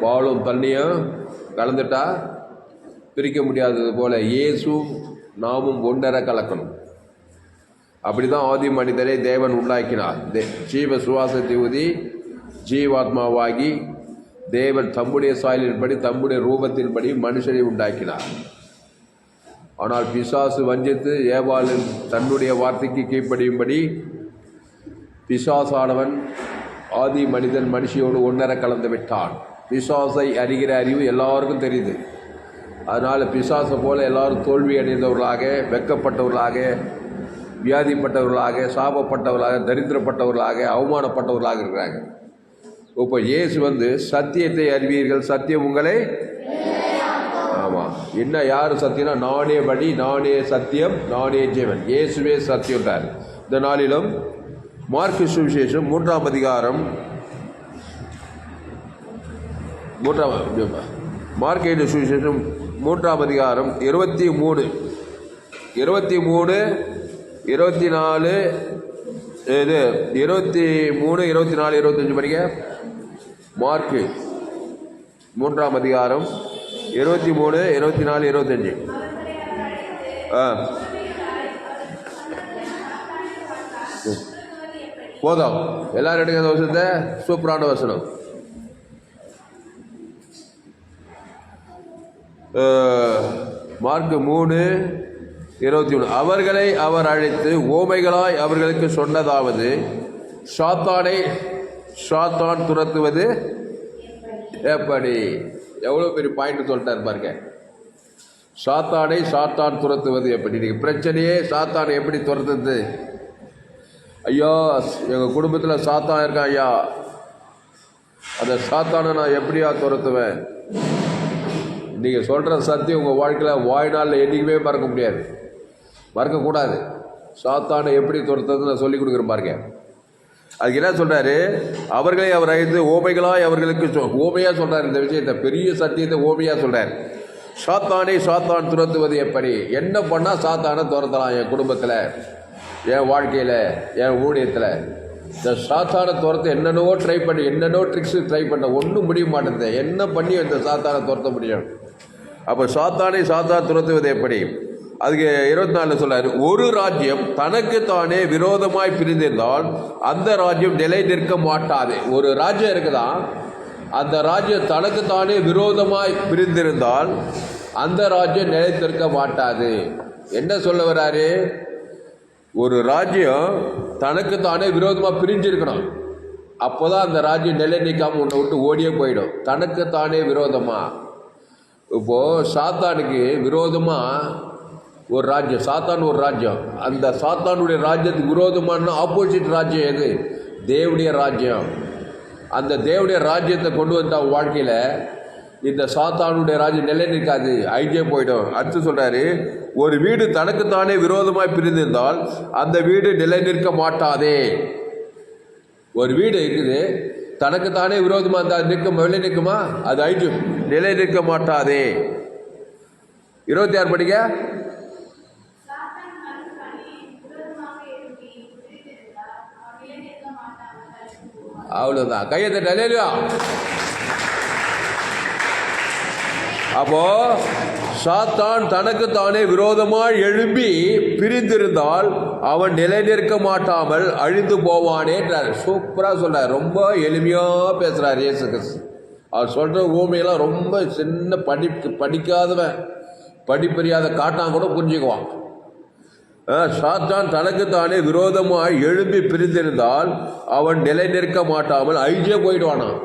பாலும் தண்ணியும் கலந்துட்டா பிரிக்க முடியாதது போல் இயேசும் நாமும் ஒன்றரை கலக்கணும். அப்படி தான் ஆதி மனிதரை தேவன் உண்டாக்கினார். தே- ஜீவ சுவாசத்தை ஊதி ஜீவாத்மாவாகி தேவன் தம்முடைய சாயலின்படி தம்முடைய ரூபத்தின்படி மனுஷனை உண்டாக்கினார். ஆனால் பிசாசு வஞ்சித்து ஏவாளின் தன்னுடைய வார்த்தைக்கு கீழ்ப்படியும்படி பிசாசானவன் ஆதி மனிதன் மனுஷியோடு ஒன்றரை கலந்து விட்டான். பிசாசை அறிகிற அறிவு எல்லாருக்கும் தெரியுது. அதனால் பிசாசை போல எல்லாரும் தோல்வி அடைந்தவர்களாக வெக்கப்பட்டவர்களாக வியாதிப்பட்டவர்களாக சாபப்பட்டவர்களாக தரித்திரப்பட்டவர்களாக அவமானப்பட்டவர்களாக இருக்கிறாங்க. இப்போ இயேசு வந்து சத்தியத்தை அறிவீர்கள் சத்தியம் உங்களை ஆமாம் என்ன யார் சத்தியம்னா நானே வழி நானே சத்தியம் நானே ஜீவன். இயேசுவே சத்தியம்ன்றார் இந்த நாளிலும் மார்க்கு சுவிசேஷம் மூன்றாம் அதிகாரம். மூன்றாம் மார்க்கெட் சுவிசேஷம் மூன்றாம் அதிகாரம் இருபத்தி மூணு. இருபத்தி மூணு இருபத்தி நாலு இது இருபத்தி மூணு இருபத்தி நாலு இருபத்தஞ்சு படிக்க மார்க்கு மூன்றாம் அதிகாரம் இருபத்தி மூணு இருபத்தி நாலு இருபத்தஞ்சு ஆ. போதும். எல்லாரும் எடுக்க அந்த வசனத்தை. சூப்பரான வசனம். மார்க் மூணு இருபத்தி மூணு. அவர்களை அவர் அழைத்து ஓமைகளாய் அவர்களுக்கு சொன்னதாவது சாத்தானை சாத்தான் துரத்துவது எப்படி? எவ்வளோ பெரிய பாயிண்ட் சொல்லிட்டார் பாருங்க. சாத்தானை சாத்தான் துரத்துவது எப்படி? இன்னைக்கு பிரச்சனையே சாத்தானை எப்படி துரத்துது? ஐயா எங்கள் குடும்பத்தில் சாத்தான் இருக்கான் ஐயா. அந்த சாத்தானை நான் எப்படியா துரத்துவேன்? நீங்கள் சொல்கிற சத்தியம் உங்கள் வாழ்க்கையில் வாழ்நாளில் என்றைக்குமே மறக்க முடியாது. மறக்கக்கூடாது சாத்தானை எப்படி துரத்துறது நான் சொல்லி கொடுக்குறேன் பாருங்க. அதுக்கு என்ன சொல்கிறாரு அவர்களை அவர் ஐந்து ஓமைகளாய் அவர்களுக்கு சொ ஓமையாக சொல்கிறார் இந்த விஷயத்தை. பெரிய சத்தியத்தை ஓமையாக சொல்கிறார் சாத்தானை சாத்தான் துரத்துவது எப்படி? என்ன பண்ணால் சாத்தானை துரத்தலாம் என் குடும்பத்தில்? என் வாழ்க்கையில் என் ஊழியத்தில் இந்த சாத்தான துரத்தை என்னென்னவோ ட்ரை பண்ணி என்னென்னோ ட்ரிக்ஸு ட்ரை பண்ண ஒன்றும் முடிய மாட்டேங்குது. என்ன பண்ணி இந்த சாத்தான துரத்த முடியும். அப்போ சாத்தானை சாத்தா துரத்துவது எப்படி? அதுக்கு இருபத்தி நாலு சொல்றாரு ஒரு ராஜ்யம் தனக்கு தானே விரோதமாய் பிரிந்திருந்தால் அந்த ராஜ்யம் நிலை நிற்க மாட்டாது. ஒரு ராஜ்யம் இருக்குதான் அந்த ராஜ்யம் தனக்கு தானே விரோதமாய் பிரிந்திருந்தால் அந்த ராஜ்யம் நிலைத்திருக்க மாட்டாது. என்ன சொல்ல வராரு? ஒரு ராஜ்யம் தனக்கு தானே விரோதமாக பிரிஞ்சிருக்கணும். அப்போதான் அந்த ராஜ்யம் நிலை நிற்காம உன்னை விட்டு ஓடியே போயிடும். தனக்கு தானே விரோதமாக இப்போது சாத்தானுக்கு விரோதமாக ஒரு ராஜ்யம். சாத்தான் ஒரு ராஜ்யம். அந்த சாத்தானுடைய ராஜ்யத்துக்கு விரோதமான ஆப்போசிட் ராஜ்யம் எது? தேவனுடைய ராஜ்யம். அந்த தேவனுடைய ராஜ்யத்தை கொண்டு வந்த வாழ்க்கையில் இந்த சாத்தானுடைய ராஜ்யம் நிலை நிற்காது. ஐஜே போயிடும். அடுத்து சொல்கிறாரு ஒரு வீடு தனக்குத்தானே விரோதமாக பிரிந்திருந்தால் அந்த வீடு நிலை நிற்க மாட்டாதே. ஒரு வீடு இருக்குது தனக்குத்தானே விரோதமாக இருந்தால் நிற்கும் வெளியே நிற்குமா? அது ஐஜு நிலை நிற்க மாட்டாதே. இருபத்தி ஆறு படிக்க அவ்வளோதான் கையத்தை நிலையிலையா எழுப்பி பிரித்திருந்தார் அவன் நிலைநிற்க மாட்டாமல் அழிந்து போவான் அவ்வளோதான் கையை தட்டலையா அப்போ சாத்தான் தனக்கு தானே விரோதமாய் எழும்பி பிரிந்திருந்தால் அவன் நிலை நிற்க மாட்டாமல் அழிந்து போவானேன்றார் சூப்பராக சொல்றார். ரொம்ப எளிமையாக பேசுகிறார் இயேசு கிறிஸ்து. அவர் சொல்கிற ஊமையெல்லாம் ரொம்ப சின்ன படி படிக்காதவன் படிப்பறியாத காட்டான் கூட புரிஞ்சுக்குவான். சாத்தான் தனக்கு தானே விரோதமாய் எழும்பி பிரிந்திருந்தால் அவன் நிலை நிற்க மாட்டாமல் ஐஜே போயிடுவானான்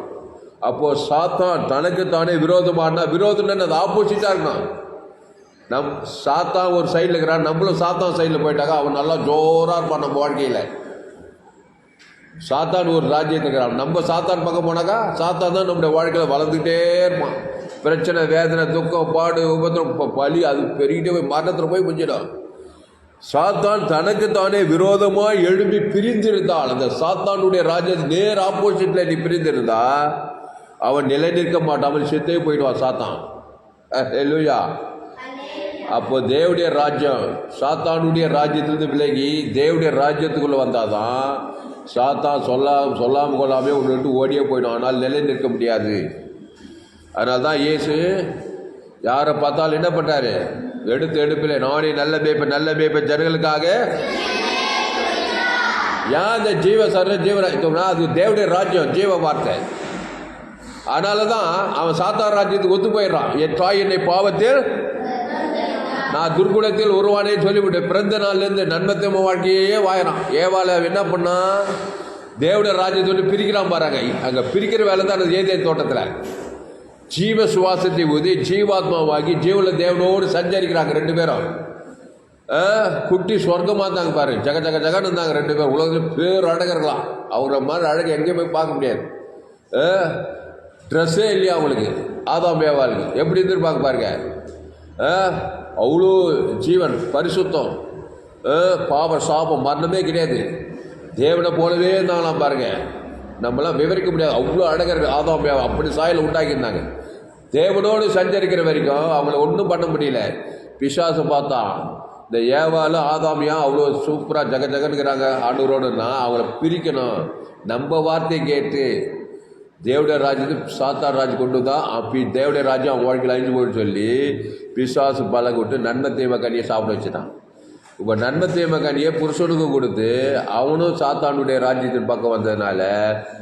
அப்போ சாத்தான் தனக்கு தானே விரோதமானா விரோதம் அது ஆப்போசிட்டாக இருக்கான் நம் சாத்தான் ஒரு சைடில் இருக்கிறான் நம்மளும் சாத்தான் சைடில் போயிட்டாக்கா அவன் நல்லா ஜோராக இருப்பான் நம்ம வாழ்க்கையில். சாத்தான் ஒரு ராஜ்யத்தில் இருக்கிறான். நம்ம சாத்தான் பக்கம் போனாக்கா சாத்தான் தான் நம்முடைய வாழ்க்கையில் வளர்ந்துக்கிட்டே இருப்பான். பிரச்சனை வேதனை துக்கம் பாடு உபத்திரம் பலி அது பெருகிட்டே போய் மரணத்தில் போய் முடிஞ்சிடும். சாத்தான் தனக்கு தானே விரோதமாக எழும்பி பிரிந்திருந்தால் அந்த சாத்தானுடைய ராஜ்யத்து நேர் ஆப்போசிட்டில் நீ பிரிந்திருந்தா அவன் நிலை நிற்க மாட்டாமல் செத்தே போயிடுவான் சாத்தான். இல்லையா அப்போ தேவடைய ராஜ்யம் சாத்தானுடைய ராஜ்யத்திலிருந்து விலகி தேவடைய ராஜ்யத்துக்குள்ள வந்தாதான் சாத்தான் சொல்லாம சொல்லாமல் கொள்ளாமே ஒன்று விட்டு ஓடியே போயிடும். ஆனால் நிலை நிற்க முடியாது. அதனால தான் இயேசு யாரை பார்த்தாலும் என்ன பண்ணுறாரு எடுத்து எடுப்பில் நானே நல்ல மேய்ப்ப நல்ல மேய்ப்ப ஜனங்களுக்காக ஏன் அந்த ஜீவ சர்வ ஜீவராஜ்யம்னா அது தேவடைய ராஜ்யம் ஜீவ வார்த்தை. அதனால தான் அவன் சாத்தார் ராஜ்யத்துக்கு ஒத்து போயிடுறான். என் தாய் என்னை பாவத்தில் நான் துர்குணத்தில் உருவானே சொல்லிவிட்டு பிறந்த நாள்லேருந்து நன்மத்தம வாழ்க்கையே வாயிறான். ஏவால என்ன பண்ணா? தேவட ராஜ்யத்தை விட்டு பிரிக்கிறான் பாருங்க. அங்கே பிரிக்கிற வேலை தான் அந்த ஏதே தோட்டத்தில். ஜீவ சுவாசத்தை ஊதி ஜீவாத்மாவாகி ஜீவன தேவனோடு சஞ்சரிக்கிறாங்க ரெண்டு பேரும். ஆ, குட்டி சொர்க்கமாக இருந்தாங்க பாரு. ஜக ஜக ஜகன்னு இருந்தாங்க ரெண்டு பேரும். உலகத்தில் பேர் அழகர்களாம் அவங்கள மாதிரி அழகு எங்கேயும் போய் பார்க்க முடியாது. ட்ரெஸ்ஸே இல்லையா அவங்களுக்கு ஆதாம் ஏவாளுக்கு எப்படி எதிர்பார்க்க பாருங்க. ஆ, அவ்வளோ ஜீவன் பரிசுத்தம். ஆ, பாவ சாபம் மரணமே கிடையாது. தேவனை போலவே இருந்தாங்களாம் பாருங்க. நம்மளாம் விவரிக்க முடியாது. அவ்வளோ அழகர் ஆதாம் ஏவா அப்படி சாயில் உண்டாக்கியிருந்தாங்க. தேவனோடு சஞ்சரிக்கிற வரைக்கும் அவங்கள ஒன்றும் பண்ண முடியல. பிசாசு பார்த்தா இந்த ஏவால ஆதாமியா அவ்வளோ சூப்பராக ஜக ஜகனுங்கிறாங்க ஆண்டவரோடுன்னா அவங்கள பிரிக்கணும். நம்ம வார்த்தையை கேட்டு தேவடைய ராஜ்யத்துக்கு சாத்தார் ராஜ் கொண்டு தான் அப்படி தேவடைய ராஜ்யம் அவன் வாழ்க்கையில் அழிஞ்சு போயின்னு சொல்லி பிசாசு பழக விட்டு நன்மை தீமை கனியை சாப்பிட வச்சுட்டான். இப்போ நன்மை தீமை கனியை புருஷனுக்கும் கொடுத்து அவனும் சாத்தானுடைய ராஜ்யத்தின் பக்கம் வந்ததுனால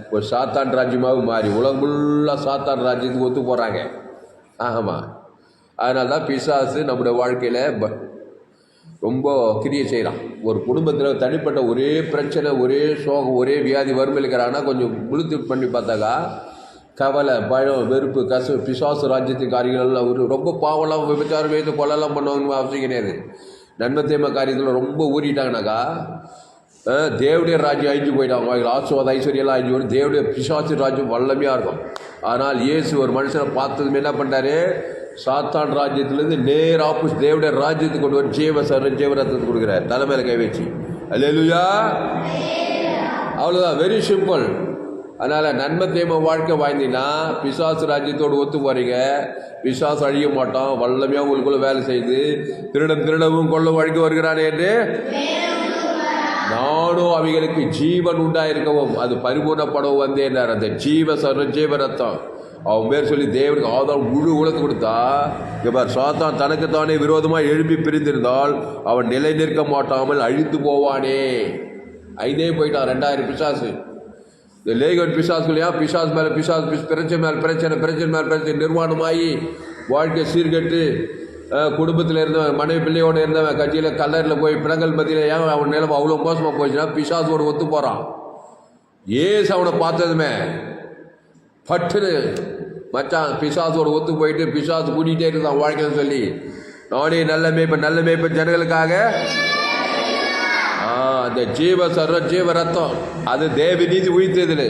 ஒரு சாத்தான் ராஜ்யமாகவும் மாறி உலகம் ஃபுல்லாக சாத்தான் ராஜ்யத்துக்கு ஒத்து போகிறாங்க ஆமாம் அதனால தான் பிசாசு நம்முடைய வாழ்க்கையில் ப ரொம்ப கிரியை செய்கிறான் ஒரு குடும்பத்தில் தனிப்பட்ட ஒரே பிரச்சனை ஒரே சோகம் ஒரே வியாதி வறுமை இருக்கிறான்னா கொஞ்சம் முழுத்து பண்ணி பார்த்தாக்கா கவலை பயம் வெறுப்பு கசு பிசாசு ராஜ்யத்துக்கு காரியங்கள்லாம் ஒரு ரொம்ப பாவம்லாம் விபச்சாரம் வைத்து கொள்ளலாம் பண்ணவங்க அவசியம் கிடையாது. நன்மை தீமை காரியத்தில் ரொம்ப ஊறிட்டாங்கனாக்கா தேவடைய ராஜ்யம் அழிஞ்சு போயிட்டாங்க. ஆசுவாத ஐஸ்வர்யெல்லாம் அழிஞ்சு போயிடும் தேவடைய பிசாசு ராஜ்யம் வல்லமையாக இருக்கும். ஆனால் இயேசு ஒரு மனுஷனை பார்த்ததுமே என்ன பண்ணுறாரு சாத்தான் ராஜ்யத்திலேருந்து நேர் ஆப்போஸ் தேவடைய ராஜ்யத்துக்கு கொண்டு வர ஜீவ சர ஜீவரத்தை கொடுக்குறார். தலைமையில் கை வச்சு. அல்லேலூயா. அவ்வளோதான் வெரி சிம்பிள் அதனால் நன்மை தேம வாழ்க்கை வாழ்ந்தீங்கன்னா பிசாசு ராஜ்யத்தோடு ஒத்து போகிறீங்க பிசாசு அழிய மாட்டோம் வல்லமையாக உங்களுக்குள்ள வேலை செய்து திருடம் திருடவும் கொள்ள வழிக்கு வருகிறானே என்று நானும் அவைகளுக்கு ஜீவன் உண்டாயிருக்கவும் அது பரிபூர்ணப்படவும் வந்தேன்னார் அந்த ஜீவ சர்வ ஜீவ ரத்தம். அவன் பேர் சொல்லி தேவனுக்கு ஆதாரம் முழு உலகம் கொடுத்தா இவர் சாத்தான் தனக்குத்தானே விரோதமாக எழுப்பி பிரிந்திருந்தால் அவன் நிலை நிற்க மாட்டாமல் அழித்து போவானே. ஐந்தே போயிட்டான் ரெண்டாயிரம் பிசாசு. இந்த லேகன் பிசாசுலையா பிசாஸ் மேலே பிசாஸ் பிஸ் பிரச்சனை மேலே பிரச்சனை பிரச்சனை மேலே பிரச்சனை நிர்வாணமாகி வாழ்க்கை சீர்கெட்டு குடும்பத்தில் இருந்தவன் மனைவி பிள்ளையோடு இருந்தவன் கட்சியில் கல்லரில் போய் பிணங்கள் மத்தியில் ஏன் அவன் நிலைமை அவ்வளோ மோசமாக போச்சுன்னா பிசாசோடு ஒத்து போகிறான் ஏசு அவனை பார்த்ததுமே பட்டுன்னு மச்சான் பிசாசோடு ஒத்து போயிட்டு பிசாசு கூட்டிகிட்டே இருந்தான் வாழ்க்கைன்னு சொல்லி. நானே நல்ல மேய்ப்பன் நல்ல மேய்ப்பன் ஜனங்களுக்காக. அந்த ஜீவ சர்வ ஜீவ ரத்தம். அது தேவ நீதி உயிர்த்ததில்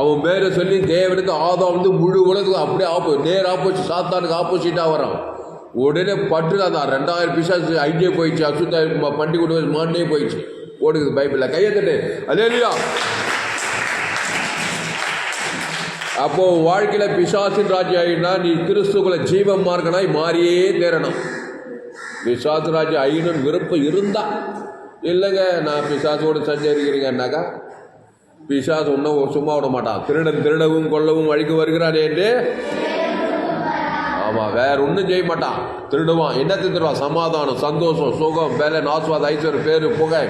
அவன் பேரை சொல்லி தேவனுக்கு ஆதாம் வந்து முழு உலகத்துக்கு அப்படியே ஆப்போ நேர் ஆப்போசிட் சாத்தானுக்கு ஆப்போசிட்டாக வரான். உடனே பட்டு அதான் ரெண்டாயிரம் பிசாசு ஐடியே போயிடுச்சு அசுத்த பண்டிகை மாண்டே போயிடுச்சு. ஓடுது பைபிளில். தட்டு அதே இல்லையா அப்போ வாழ்க்கையில் வாழ்க்கையில பிசாசின் ராஜ்யம் ஆகினா நீ கிறிஸ்துக்குள்ள ஜீவ மார்க்கனாய் மாறியே தேரணும் பிசாசு ராஜ்யம் ஐயனும் விருப்பம் இருந்தா. இல்லைங்க நான் பிசாசோடு சஞ்சரிக்கிறீங்கன்னாக்கா பிசாசு ஒன்றும் சும்மா விட மாட்டான். திருடன் திருடவும் கொல்லவும் வழிக்கு வருகிறான் என்று. ஆமாம் வேற ஒன்றும் செய்ய மாட்டான். திருடுவான் என்னத்தை திருடுவான்? சமாதானம் சந்தோஷம் சுகம் வேலை நாசுவாத ஐஸ்வர் பேர் புகை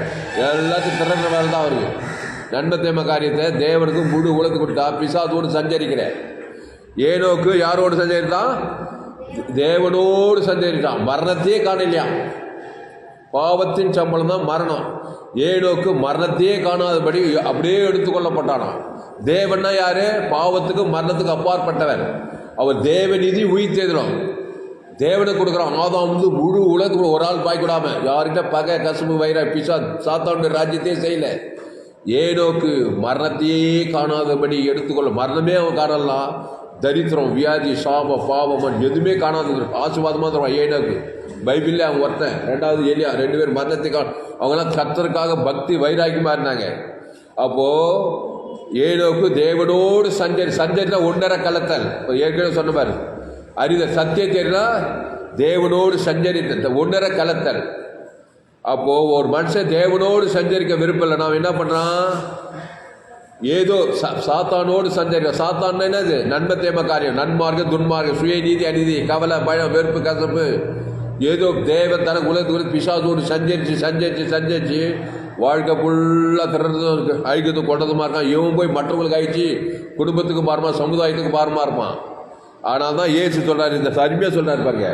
எல்லாத்தையும் திறந்த வேலை தான் அவருக்கு. நன்மை தேம காரியத்தை தேவனுக்கு முழு உலகத்து கொடுத்தா பிசாதோடு சஞ்சரிக்கிறேன் ஏனோக்கு யாரோடு சஞ்சரித்தான்? தேவனோடு சஞ்சரித்தான். மரணத்தையே காணலையா? பாவத்தின் சம்பளம் தான் மரணம். ஏனோக்கு மரணத்தையே காணாதபடி அப்படியே எடுத்துக்கொள்ளப்பட்டானான் தேவன்னா யாரு? பாவத்துக்கு மரணத்துக்கு அப்பாற்பட்டவன் அவர் தேவநீதி நீதி தேவனை கொடுக்குறான். ஆதாம் வந்து முழு உலகத்துக்கு ஒரு ஆள் பாய்க்கூடாம யார்கிட்ட பகை கசும்பு வைர பிசா சாத்தானுடைய ராஜ்யத்தையே செய்யலை. ஏனோக்கு மரணத்தையே காணாதபடி எடுத்துக்கொள்ள மரணமே அவன் காணலாம் தரித்திரம் வியாதி சாப பாவம் எதுவுமே காணாது ஆசிர்வாதமாக தருவான் ஏனோக்கு? பைபிளில் அவன் ஒருத்தன் ரெண்டாவது எலியா ரெண்டு பேர் மரணத்தை கா அவங்களாம் கத்தருக்காக பக்தி வைராக்கியமாக இருந்தாங்க. அப்போது ஏனோக்கு தேவனோடு சஞ்சரி சஞ்சரினா ஒன்றரை கலத்தல். இப்போ ஏற்கனவே சொன்ன பாரு. அறித சத்தியத்தை தேவனோடு சஞ்சரித்த ஒன்றரை கலத்தல். அப்போ ஒரு மனுஷன் தேவனோடு சஞ்சரிக்க விருப்பம் இல்லை நாம் என்ன பண்றான்? ஏதோ சாத்தானோடு சஞ்சரிக்க சாத்தான் என்னது? நன்மை தேம காரியம் நன்மார்க்கம் துன்மார்க்கம் சுயநீதி அநீதி கவலை பயம் வெறுப்பு கசப்பு. ஏதோ தேவன் தனக்கு உலகத்துக்கு பிசாசோடு சஞ்சரிச்சு சஞ்சரிச்சு சஞ்சரிச்சு வாழ்க்கை ஃபுல்லாக திறந்து ஐக்கியத்துக்கு கொண்டதுமா இருக்கான்? இவன் போய் மற்றவங்களுக்கு ஆயிடுச்சு குடும்பத்துக்கு பாருமா சமுதாயத்துக்கு மாறுமா இருப்பான். ஆனால் தான் ஏசு சொல்கிறார் இந்த அருமையாக சொல்கிறார் பாருங்க.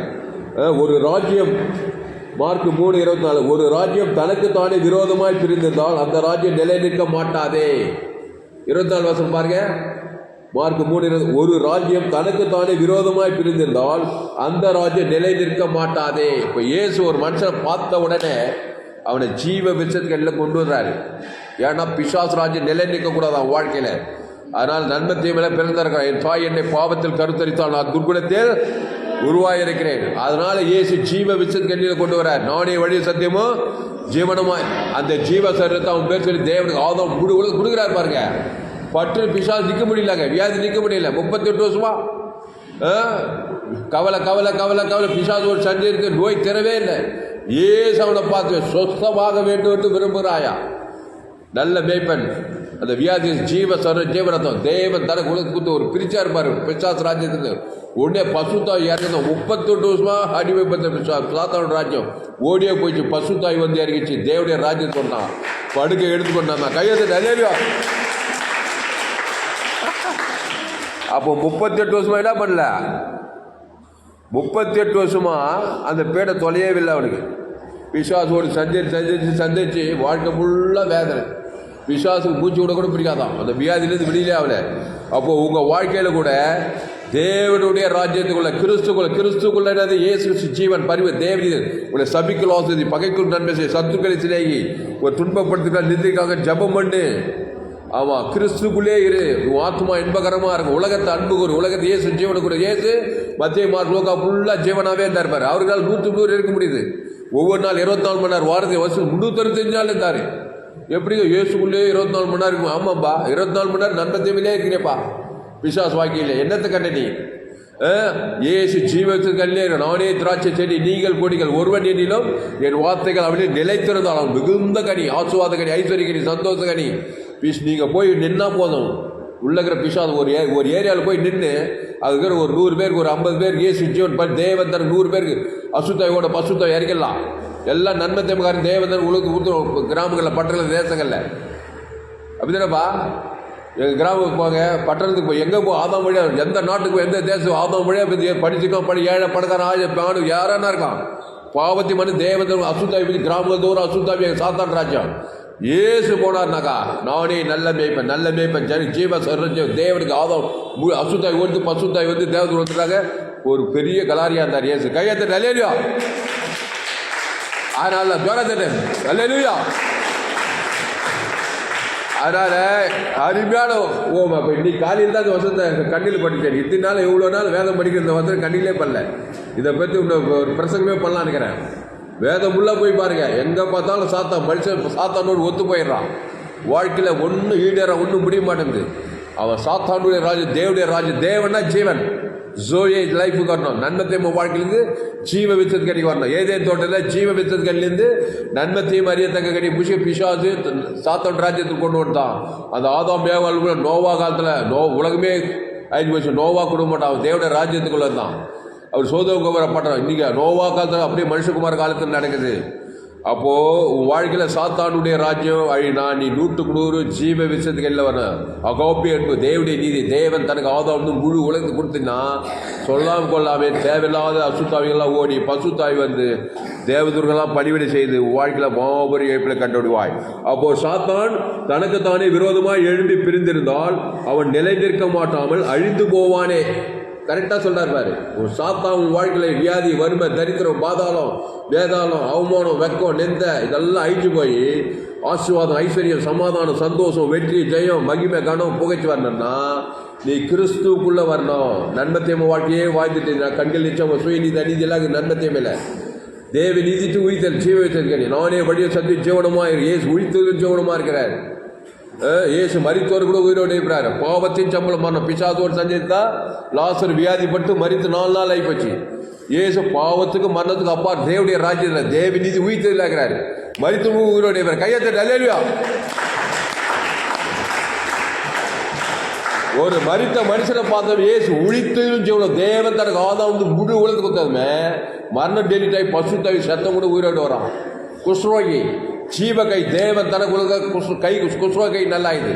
ஒரு ராஜ்யம் மார்க் மூணு இருபத்தி நாலு ஒரு ராஜ்யம் தனக்குத்தானே விரோதமாய் பிரிந்திருந்தால் அந்த ராஜ்யம் நிலை நிற்க மாட்டாதே. இருபத்தி நாலு வருஷம் பாருங்க. மார்க் மூணு இருபது ஒரு ராஜ்யம் தனக்குத்தானே விரோதமாய் பிரிந்திருந்தால் அந்த ராஜ்யம் நிலை நிற்க மாட்டாதே. இப்போ இயேசு ஒரு மனுஷனை பார்த்த உடனே அவனை ஜீவ விசத்துக்கள்ல கொண்டு வர்றாரு. ஏன்னா பிசாஸ் ராஜ்யம் நிலை நிற்கக்கூடாது அவன் வாழ்க்கையில். அதனால் நன்மை தீமையில பிறந்திருக்கிறான் என் தாய் என்னை பாவத்தில் கருத்தரித்தால் நான் துர்குணத்தில் உருவாயிருக்கிறேன். அதனால இயேசு ஜீவ விசத்துக்கண்ணில கொண்டு வர்றார் நானே வழி சத்தியமோ? ஜீவனமாய். அந்த ஜீவ சரீரத்தை அவன் பேர் சொல்லி தேவனுக்கு ஆதம் முடி உலகம் கொடுக்குறாரு பாருங்க. பற்று பிசாசு நிற்க முடியலங்க. வியாதி நிற்க முடியல. முப்பத்தெட்டு வருஷமா? ஆ? கவலை கவலை கவலை கவலை. பிசாசு ஒரு சஞ்சரித்து நோய் தரவே இல்லை. ஏசு அவனை பார்த்து சொஸ்தமாக வேண்டும் என்று விரும்புகிறாயா? நல்ல மேய்ப்பன். அந்த வியாதி ஜீவ சர ஜீவரத்தம் தேவன் தர உலக கொடுத்து ஒரு பிரிச்சா இருப்பார். பிசாஸ் ராஜ்யத்துக்கு உடனே பசுத்தாய் இறங்கணும் முப்பத்தெட்டு வருஷமா அடிமைப்பட்ட சாத்தான ராஜ்யம். ஓடியே போயிடுச்சு. பசுத்தாய் வந்து இறங்கிச்சு. தேவடைய ராஜ்யம் சொன்னான். படுக்கை எடுத்துக்கொண்டான் கையெழுத்து நிறையா அப்போ முப்பத்தெட்டு வருஷமா என்ன பண்ணல? முப்பத்தெட்டு வருஷமா அந்த பேடை தொலையவில்லை அவனுக்கு. விஸ்வாசோடு சஞ்சரி சந்திச்சு சந்திச்சு வாழ்க்கை ஃபுல்லாக வேதனை. பிசாசுக்கு மூச்சு விட கூட பிடிக்காதான். அந்த வியாதியிலேருந்து வெளியிலே ஆகல அப்போ உங்கள் வாழ்க்கையில் கூட தேவனுடைய ராஜ்யத்துக்குள்ள கிறிஸ்துக்குள்ள கிறிஸ்துக்குள்ள என்னது? இயேசு கிறிஸ்து ஜீவன் பரிவு தேவனி உங்களை சபிக்குள் ஆசிரி பகைக்குள் நன்மை செய்ய சத்துக்களை சிலேகி ஒரு துன்பப்படுத்துக்க நிதிக்காக ஜெபம் பண்ணு. ஆமாம் கிறிஸ்துக்குள்ளே இரு. உன் ஆத்மா இன்பகரமாக இருக்கும். உலகத்தை அன்பு கூறு. உலகத்தை இயேசு ஜீவனை கூட இயேசு மத்திய மார்க் லோகா ஃபுல்லாக ஜீவனாகவே இருந்தார் இருப்பாரு அவர்களால் நூற்று நூறு இருக்க முடியுது. ஒவ்வொரு நாள் இருபத்தி நாலு மணி நேரம் வாரத்தை வருஷம் முன்னூத்தறுபத்தஞ்சு நாள் இருந்தார். எப்படிங்க இயேசுக்குள்ளே இருபத்தி நாலு மணி நேரம் இருக்கும்? ஆமாம்பா இருபத்தி நாலு மணி நேரம் நன்மை தீமையிலே இருக்கிறேப்பா பிசாஸ் வாக்கியில். என்னத்தை கண்ட நீ? ஆ? இயேசு ஜீவத்துக்கல்லே நானே திராட்சை செடி நீங்கள் கொடிகள் ஒருவன் எண்ணிலும் என் வார்த்தைகள் அவனே நிலைத்திருந்தாலும் மிகுந்த கனி ஆசுவாத கனி ஐஸ்வர்ய கனி சந்தோஷ கனி. பிஸ் நீங்கள் போய் நின்னா போதும். உள்ளகிற பிசாது ஒரு ஏ ஒரு ஏரியாவில் போய் நின்று அதுக்கு ஒரு நூறு பேருக்கு ஒரு ஐம்பது பேருக்கு இயேசு ஜீவன் பண்ணி தேவந்தன் நூறு பேருக்கு அசுத்தாயோட பசுத்தாய் இறக்கலாம் எல்லாம் நன்மை தேமக்காரன் தேவதன் உலக ஊத்து கிராமங்களில் பட்டணத்தில் தேசங்களில். அப்படிதானப்பா? எங்கள் கிராமத்துக்கு போங்க பட்டணத்துக்கு போய் எங்கே போ ஆதாம் வழியாக எந்த நாட்டுக்கு போய் எந்த தேசம் ஆதாம் வழியாக போய் படிச்சுக்கோ படி ஏழை பணக்காரன் ஆய பானு யாரானா இருக்கான்? பாவத்தி மனு தேவதன் அசுத்தாவி பற்றி கிராமங்கள் தூரம் அசுத்தாவி சாத்தான் ராஜ்யம். ஏசு போனார்னாக்கா நானே நல்ல மேய்ப்பேன் நல்ல மேய்ப்பேன் ஜன ஜீவ சரஞ்ச தேவனுக்கு ஆதம் அசுத்தாய் ஓடுத்து பசுத்தாய் வந்து தேவதூர் வந்துட்டாங்க ஒரு பெரிய கலாரியா இருந்தார் ஏசு கையத்தை நல்லேலியா அதனால ஜோரத்தட்டு நல்லேலியா அதனால அருமையான ஓம் அப்போ இன்னைக்கு காலையில் தான் இந்த வசந்த கண்ணில் படித்தேன் இத்தனை நாள் இவ்வளோ நாள் வேதம் படிக்கிற இந்த வசனம் கண்ணிலே பண்ணல இதை பற்றி இன்னும் ஒரு பிரசங்கமே பண்ணலாம் இருக்கிறேன் வேதம் உள்ள போய் பாருங்க. எங்கே பார்த்தாலும் சாத்தான் மனுஷன் சாத்தானோடு ஒத்து போயிடுறான். வாழ்க்கையில் ஒன்றும் ஈடேற ஒன்றும் முடிய மாட்டேங்குது. அவன் சாத்தானுடைய ராஜ்யம் தேவனுடைய ராஜ்யம் தேவன்னா ஜீவன். ஜோயே லைஃபுக்கு வரணும். நன்மத்தை தீமை வாழ்க்கையிலேருந்து ஜீவ வித்தத்து வரணும். ஏதே தோட்டத்தில் ஜீவ வித்தத்து நன்மத்தையும் அறியத்தக்க கடி புஷி பிசாசு சாத்தோட ராஜ்யத்துக்கு கொண்டு வந்துட்டான். அந்த ஆதாம் மேவாள் நோவா காலத்தில் நோ உலகமே அழிஞ்சு போச்சு. நோவா குடும்பம் அவன் தேவனுடைய ராஜ்யத்துக்குள்ளே இருந்தான். அவர் சோதகுமார பட்டணம் இன்னைக்கு நோவா காலத்தில் அப்படியே மனுஷகுமார் காலத்தில் நடக்குது. அப்போ உன் வாழ்க்கையில சாத்தானுடைய ராஜ்யம் அழினா நீ நூற்றுக்கு நூறு ஜீவ விஷயத்துக்கு இல்லவன வரணும் அகோப்பி என்பது நீதி. தேவன் தனக்கு ஆதம் முழு உலகத்துக்கு கொடுத்தீங்கன்னா சொல்லாம கொள்ளாமே தேவையில்லாத அசுத்தாவிகள்லாம் ஓடி பசுத்தாவி வந்து தேவதுர்களெல்லாம் பணிவிடை செய்து உன் வாழ்க்கையில மாபெரும் இழப்பில் கண்டுவிடுவாய் அப்போ சாத்தான் தனக்கு தானே விரோதமாக எழும்பி பிரிந்திருந்தால் அவன் நிலை நிற்க மாட்டாமல் அழிந்து போவானே. கரெக்டாக சொல்கிறார் பாரு. உன் சாத்தா உன் வாழ்க்கையில் வியாதி வறுமை தரித்திரம் பாதாளம் வேதாளம் அவமானம் வெக்கம் நெந்த இதெல்லாம் அழிஞ்சு போய் ஆசீர்வாதம் ஐஸ்வர்யம் சமாதானம் சந்தோஷம் வெற்றி ஜெயம் மகிமை கனம் புகைச்சு வரணும்னா நீ கிறிஸ்துவுக்குள்ள வரணும். நன்மத்தேம வாழ்க்கையே வாழ்ந்துட்டு கண்கள் நிச்சயம் சுயநீதி அநீதி எல்லாம் நன்மத்தேமையில தேவ நீதிட்டு உயிர்த்தல் ஜீவ வச்சிருக்கேன் நானே வழியை சந்தி ஜீவனமா ஏசு உயிர்த்தது ஜீவனமாக இருக்கிறார். இயேசு மரித்தோர் கூட உயிரோடு இருக்கிறார் பாவத்தின் சம்பளம் மரணம் பிசாதோடு சஞ்சரித்தா லாசர் வியாதிப்பட்டு மரித்து நாலு நாள் ஆகிப்போச்சு. இயேசு பாவத்துக்கு மரணத்துக்கு அப்பா தேவனுடைய ராஜ்யத்தில் தேவ நீதி உயிர்த்ததில் இருக்கிறார் மரித்து உயிரோடு இருக்கிறார் கையத்தை அலேலுயா ஒரு மரித்த மனுஷனை பார்த்தோம். ஏசு உழித்தையும் செய்யணும். தேவன் தனக்கு ஆதாம் வந்து முழு உலகத்துக்கு கொடுத்ததுமே மரணம் டெலிட்டாய் பசு தவி சத்தம் கூட உயிரோடு வரான். குஷ்ரோகி. ஜீவகை தேவன் தனக்கு உலக குஷ் கை குஷ்ரோகை நல்லாயுது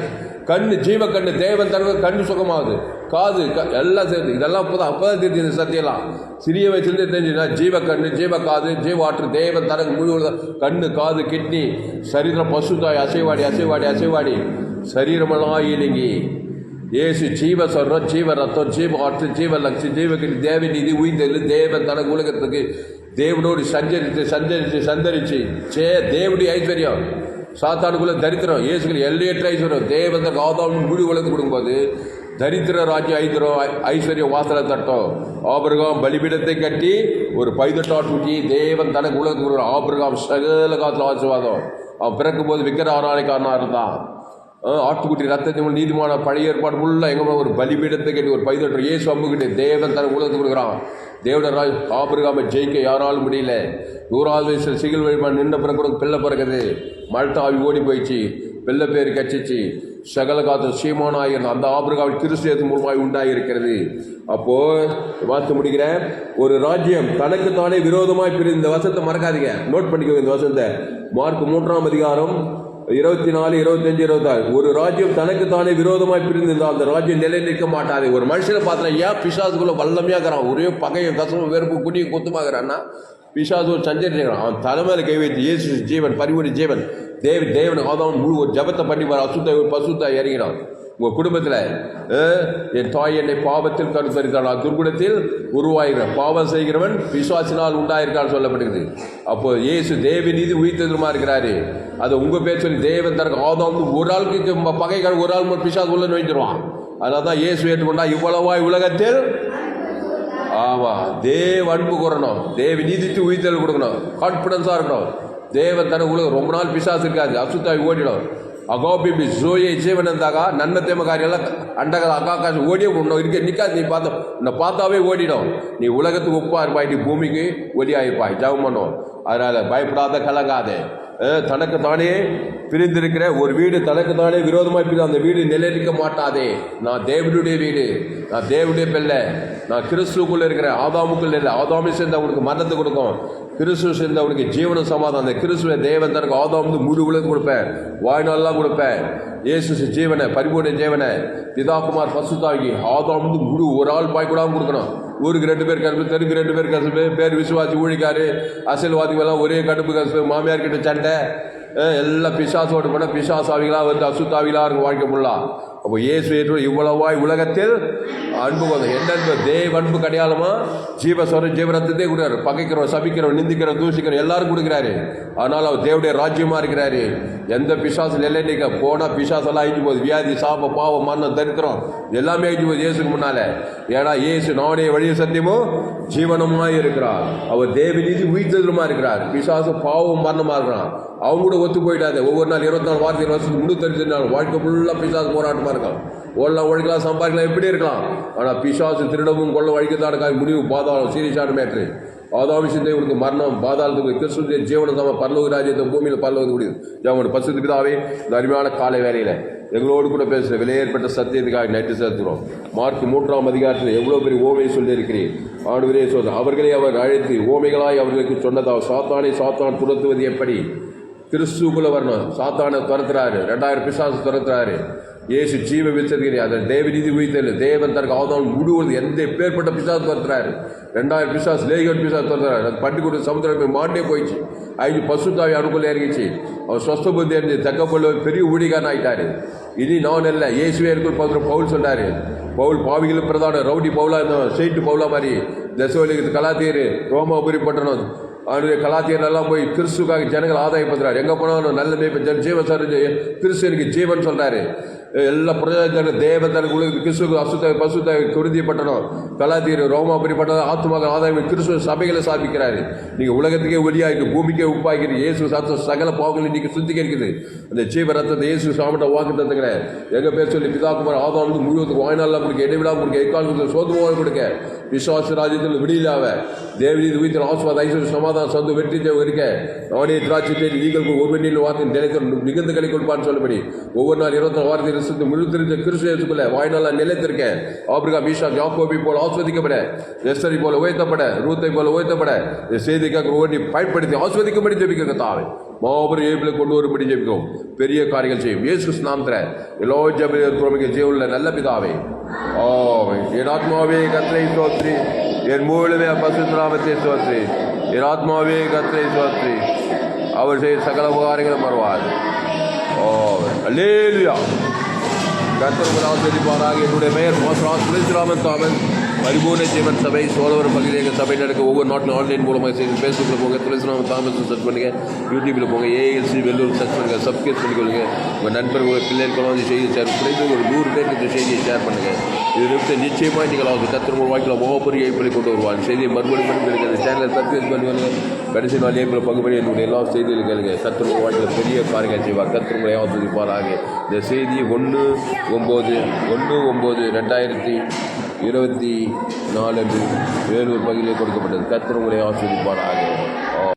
கண்ணு ஜீவ கண்ணு தேவன் தனக்கு கண்ணு சுகமாகுது. காது எல்லாம் சேர்ந்து. இதெல்லாம் அப்போதான் அப்போதான் தெரிஞ்சது சத்தியெல்லாம். சிறிய வயசுலேருந்து தெரிஞ்சுன்னா ஜீவ கண்ணு ஜீவ காது ஜீவாற்று தேவன் தனக்கு முழு கண்ணு காது கிட்னி சரீரம் பசுத்தாய் அசைவாடி அசைவாடி அசைவாடி. சரீரமெல்லாம் இலங்கி ஏசு ஜீவ சொல்கிறோம் ஜீவ ரத்தம் ஜீவ ஆற்று ஜீவ லட்சி ஜீவகிரி தேவ நிதி உயிர்ந்தெழு தேவன் தனக்கு உலகத்துக்கு தேவனோடு சஞ்சரித்து சஞ்சரித்து சந்தரிச்சு சே தேவனுடைய ஐஸ்வர்யம். சாத்தானுக்குள்ள தரித்திரம். இயேசுகள் எல்லையற்ற ஐஸ்வர்யம். தேவந்த தனக்கு ஆதாம் வளர்ந்து கொடுக்கும்போது தரித்திர ராஜ்யம் ஐஸ்வரம் ஐஸ்வர்யம் வாசல தட்டம். ஆபிரகாம் பலிபீடத்தை கட்டி ஒரு பைதட்டாட்டுட்டி தேவன் தனக்கு உலகத்துக்கு ஆபிரகாம் சகல காலத்தில் ஆசிர்வாதம். அவன் பிறக்கும் போது விக்கிர ஆராய்க்காரனாக இருந்தான். ஆட்டுக்குட்டி ரத்தத்தை நீதிமான பழைய ஏற்பாடு ஃபுல்லாக எங்கே ஒரு பலிபீடத்தை கேட்டு ஒரு பைதட்டு இயேசு அம்புக்கிட்டு தேவன் தன உலகத்துக்கு கொடுக்குறான். தேவன ராஜ் ஆபிரகாம ஜெயிக்க யாராலும் முடியல. நூறாவது வயசில் சிகில் வழிபாடு நின்ற பிறகு கூட பிள்ளை பிறகுது மல்டாவி ஓடி போயிடுச்சு. பிள்ளை பேர் கச்சிச்சு. சகல காத்து சீமானாயிருந்த அந்த ஆபிரகாவில் கிறிஸ்தியத்து மூலமாய் உண்டாயிருக்கிறது. அப்போ பார்த்து முடிக்கிறேன். ஒரு ராஜ்யம் தனக்கு தானே விரோதமாய் பிரிந்த இந்த வசத்தை மறக்காதீங்க. நோட் பண்ணிக்கோங்க இந்த வசத்தை மார்க் மூன்றாம் அதிகாரம் இருபத்தி நாலு இருபத்தஞ்சு இருபத்தாறு ஒரு ராஜ்யம் தனக்கு தானே விரோதமாய் பிரிந்திருந்தால் அந்த ராஜ்யம் நிலை நிற்க மாட்டாது. ஒரு மனுஷனை பார்த்தா ஏன் பிசாசுக்குள்ள வல்லமையாகிறான் ஒரே பகையும் கசமும் வெறுப்பு குடியும் குத்துமாகிறான்னா பிசாசு ஒரு சஞ்சரிக்கிறான் அவன் தலைமையில கை வைத்து இயேசு ஜீவன் பரிவுடி ஜீவன். தேவி தேவன் ஆதவன் முழு ஒரு ஜபத்தை பண்ணி வர அசுத்த பசுத்தா இறங்கினான். உங்கள் குடும்பத்தில் என் தாய் என்னை பாவத்தில் கருத்தரித்தாள். துர்குணத்தில் உருவாகிறான். பாவம் செய்கிறவன் விசுவாசினால் உண்டாயிருக்கான்னு சொல்லப்படுகிறது. அப்போ இயேசு தேவி நீதி உயிர்த்ததுமா இருக்கிறாரு அது உங்க பேர் சொல்லி தேவன் தனக்கு வந்து ஒரு ஆளுக்கு பகைகள் ஒரு ஆள் மட்டும் பிசாசு உள்ள நுழைஞ்சிருவான். அதனால தான் இயேசு ஏற்றுக்கொண்டா இவ்வளவாய் உலகத்தில் ஆமா தேவ அன்பு கூறணும். தேவ நீதித்து உயிர்த்தல் கொடுக்கணும். கான்பிடன்ஸா இருக்கணும். தேவன் தன உலகம் ரொம்ப நாள் பிசாசு இருக்காது. அசுத்தாய் ஓடிடும். அகோபிபி ஜோயை ஜீவன் இருந்தாக நன்மை தேம காரியெல்லாம் அண்டக அக்காக்காசு ஓடியே உன்னை இருக்க நிற்காது நீ பார்த்த உன்னை பார்த்தாவே ஓடிடும். நீ உலகத்துக்கு உப்பா இருப்பாய் நீ பூமிக்கு ஒலியாயிருப்பாய் ஜெபம் பண்ணும் அதனால் பயப்படாத கலங்காதே. தனக்கு தானே பிரிந்திருக்கிற ஒரு வீடு தனக்கு தானே விரோதமாக பிரிந்து அந்த வீடு நிலைநிற்க மாட்டாதே. நான் தேவனுடைய வீடு நான் தேவனுடைய பிள்ளை. நான் கிறிஸ்துக்குள்ளே இருக்கிறேன் ஆதாமுக்குள்ள இல்லை. ஆதாமி சேர்ந்து அவனுக்கு மரணத்தை கொடுக்கும். கிறிஸ்துவ சேர்ந்து அவனுக்கு ஜீவன சமாதானம். அந்த கிறிஸ்துவ தேவன் தனக்கு ஆதாமுக்கு வந்து முழு உலகம் கொடுப்பேன். வாழ்நாள்லாம் கொடுப்பேன். இயேசு ஜீவனை பரிபூர்ண ஜீவனை பிதாகுமார் பசுதாகி ஆதாம் வந்து முழு ஒரு ஆள் பாய் கூடாம கொடுக்கணும். ஊருக்கு ரெண்டு பேர் கருப்பு தெருக்கு ரெண்டு பேர் கருப்பு பேர் விசுவாசி ஊழிக்காரு அரசியல்வாதிகள் எல்லாம் ஒரே கடுப்பு கருப்பு மாமியார் கிட்ட சண்டை. எல்லாம் பிசாசோடு போன பிசாசாவிகளாக வந்து அசுத்தாவிகளாக இருக்கும் வாழ்க்கை ஃபுல்லாக அப்போ இயேசு ஏற்று இவ்வளவாய் உலகத்தில் அன்பு கொண்டு என்ன தேவ அன்பு கிடையாதுமா ஜீவஸ்வர ஜீவரத்தத்தை கொடுக்குறாரு. பகைக்கிறோம் சபிக்கிறோம் நிந்திக்கிறோம் தூசிக்கிறோம் எல்லாரும் கொடுக்குறாரு. அதனால் அவர் தேவடைய ராஜ்யமாக இருக்கிறாரு. எந்த பிசாசு நிலை நிற்க போனா பிசாசெல்லாம் அழிஞ்சு போகுது. வியாதி சாப பாவம் மரணம் தரித்திரம் எல்லாமே அழிஞ்சு போகுது இயேசுக்கு முன்னாலே. ஏன்னா இயேசு நானே வழிய சத்தியமும் ஜீவனமாய் இருக்கிறார். அவர் தேவ நீதி உயிர்த்ததுமா இருக்கிறார். பிசாசு பாவம் மரணமா இருக்கிறான். அவங்க கூட ஒத்து போயிட்டாது. ஒவ்வொரு நாள் இருபத்தி நாலு வாரத்தில் வருஷத்துக்கு முன்னூத்தி நாள் வாழ்க்கை ஃபுல்லாக பிசாசு போராட்டமா இருக்கான். ஓடலாம் ஒழிக்கலாம் சம்பாதிக்கலாம் எப்படி இருக்கலாம்? ஆனால் பிசாசு திருடமும் கொள்ள வழிக்கத்தான் முடிவு பாதாளம் சீரியஸான மேட்ரு. ஆதாமி சிந்தை உனக்கு மரணம் பாதாளத்துக்கு கிறிஸ்துவ ஜீவனம் தான் பரலோக ராஜ்யத்தை பூமியில் பரலோக முடியுது ஜாமன் பசுத்து பிதாவே அருமையான காலை வேலையில் எங்களோடு கூட பேசுகிற விலையேற்பட்ட சத்தியத்துக்காக நைட்டு சேர்த்துக்கிறோம் மார்க் மூன்றாம் அதிகாரத்தில் எவ்வளோ பெரிய ஓமையை சொல்லியிருக்கிறேன் ஆண்டுவரே சொல் அவர்களை அவர் அழைத்து ஓமைகளாய் அவர்களுக்கு சொன்னதா சாத்தானை சாத்தான் துரத்துவது எப்படி? கிறிஸ்துக்குள்ள வரணும். சாத்தானை துரத்துறாரு. ரெண்டாயிரம் பிசாசு துரத்துறாரு. இயேசு ஜீவ விச்சதுகிறே அதை தேவ நீதி உயிர்த்தல் தேவன் தனக்கு அவதான் முழுவது எந்த பேர்பட்ட பிசாசு துரத்துறாரு? ரெண்டாயிரம் பிசாஸ் லேகன் பிசாஸ் துரத்துறாரு. அது பட்டு கொடுத்த சமுத்திரம் போய் மாண்டே போயிடுச்சு. ஐந்து பசுத்தாவி அனுகூலம் இறங்கிச்சு அவர் சொஸ்த புத்தி இருந்து தக்கப்பள்ள பெரிய ஊழிகாரன் ஆயிட்டாரு. இனி நான் இல்லை இயேசுவே இருக்கும் பார்த்து பவுல் சொன்னார். பவுல் பாவிகளும் பிரதான ரவுடி பவுலா இருந்தோம் செய்ட்டு பவுலா மாதிரி தசவலிக்கு கலாத்தீர் ரோமாபுரி பட்டணம் அவனுடைய கலாத்தியர் எல்லாம் போய் கிறிஸ்துக்காக ஜனங்கள் ஆதாயப்படுத்துறாரு. எங்கே போனாலும் நல்ல மேய்ப்பு ஜீவன் சார் கிறிஸ்து எனக்கு ஜீவன் சொல்கிறாரு எல்லா பிரஜாஜன தேவதற்கு உலக கிறிஸ்துக்கு அசுத்த பசுத்த குருதிப்பட்டணும் கலாத்தியர் ரோமாபுரி பட்டணம் ஆத்மாக ஆதாயம் கிறிஸ்துவ சபைகளை ஸ்தாபிக்கிறாரு நீங்கள் உலகத்துக்கே ஒலியாகிட்டு பூமிக்கே உப்பாகிறது இயேசு சாத்த சகல பாவங்களை இன்னைக்கு சுத்திகரிக்குது. அந்த ஜீவ ரத்தத்தை இயேசு சாமிட்ட வாக்கு தந்துக்கிறேன் எங்கள் பேர் சொல்லி பிதா குமார் வந்து முழுவதுக்கு வாய்நாளில் கொடுக்க இடைவிழா கொடுக்க எக்கால் கொடுக்க சோதுமாவை கொடுக்க. விசுவாச ராஜ்யத்தில் விடியலாவ தேவநீதி உயிர்த்த ஆசுவாத ஐஸ்வர்ய சமாதானம் சொந்த வெற்றி தேவை இருக்க நானே திராட்சை தேடி நீங்கள் ஒரு வெண்ணில் வார்த்தை நிலைத்த மிகுந்த கலை கொடுப்பான்னு சொல்லபடி ஒவ்வொரு நாள் இருபத்தி நாலு வாரத்தில் விசுத்த முழுத்திருந்த கிறிஸ்துக்குள்ள வாய்நாள நிலைத்திருக்கேன் ஆபிரகா மீஷா ஜாக்கோபி போல ஆஸ்வதிக்கப்பட எஸ்தரை போல உயர்த்தப்பட ரூத்தை போல உயர்த்தப்பட இந்த செய்திக்காக ஓடி பயன்படுத்தி ஆஸ்வதிக்கும்படி ஜெபிக்க தாவே மாபெரும் ஏபில கொண்டு வரும்படி ஜெபிக்கும் பெரிய காரியங்கள் செய்யும். இயேசு நாமத்தில் எல்லோ ஜபிக்க ஜீவனுள்ள நல்ல பிதாவே. ஓ என் ஆத்மாவே கத்திரை சோத்ரி என் மூலமே பசுநாமத்தை சோத்ரி என் ஆத்மாவே கத்திரை சோத்ரி அவர் செய்ய சகல உபகாரங்களும் வருவார் ஓ அல்லேலியா. கர்த்தர் உங்களை என்னுடைய பெயர் மோசராஜ். துளசிராமன் தாமன் பரிபூர்ண ஜீவன் சபை சோழவர் பகுதியில் எங்கள் சபை நடக்க ஒவ்வொரு நாட்டிலும் ஆன்லைன் மூலமாக செய்து ஃபேஸ்புக்கில் போங்க துளசிராமன் தாமஸ் சர்ச் பண்ணுங்க யூடியூப்பில் போங்க ஏஎல்சி வெள்ளூர் சர்ச் பண்ணுங்கள் சப்ஸ்கிரைப் பண்ணிக்கொள்ளுங்க. உங்கள் நண்பர்கள் பிள்ளைகள் வந்து செய்தி ஷேர் குறைந்து ஒரு நூறு பேருக்கு இந்த செய்தியை ஷேர் பண்ணுங்கள் இது நிமித்தம் நிச்சயமாக நீங்கள் அவங்க கத்திர உங்கள் வாழ்க்கையில் மோகப்பெரிய ஐப்பிலை கொண்டு வருவாங்க செய்தியை மறுபடியும் பண்ணி அந்த சேனலை சப்ஸ்கிரைப் பண்ணுவாங்க கடைசி நாள் ஏப்பில் பங்கு பண்ணி என்னுடைய எல்லா செய்திகளும் கேளுங்க. கத்திர உங்கள் பெரிய காரியம் செய்வார். கத்திர உங்களை ஆஸ்வதிப்பாராக இந்த செய்தி ஒன்று ஒம்பது ஒன்று ஒம்பது ரெண்டாயிரத்தி இருபத்தி நாலு அன்று வேலூர் பகுதியில் கொடுக்கப்பட்டது. கத்திர உங்களை ஆஸ்வதிப்பாராக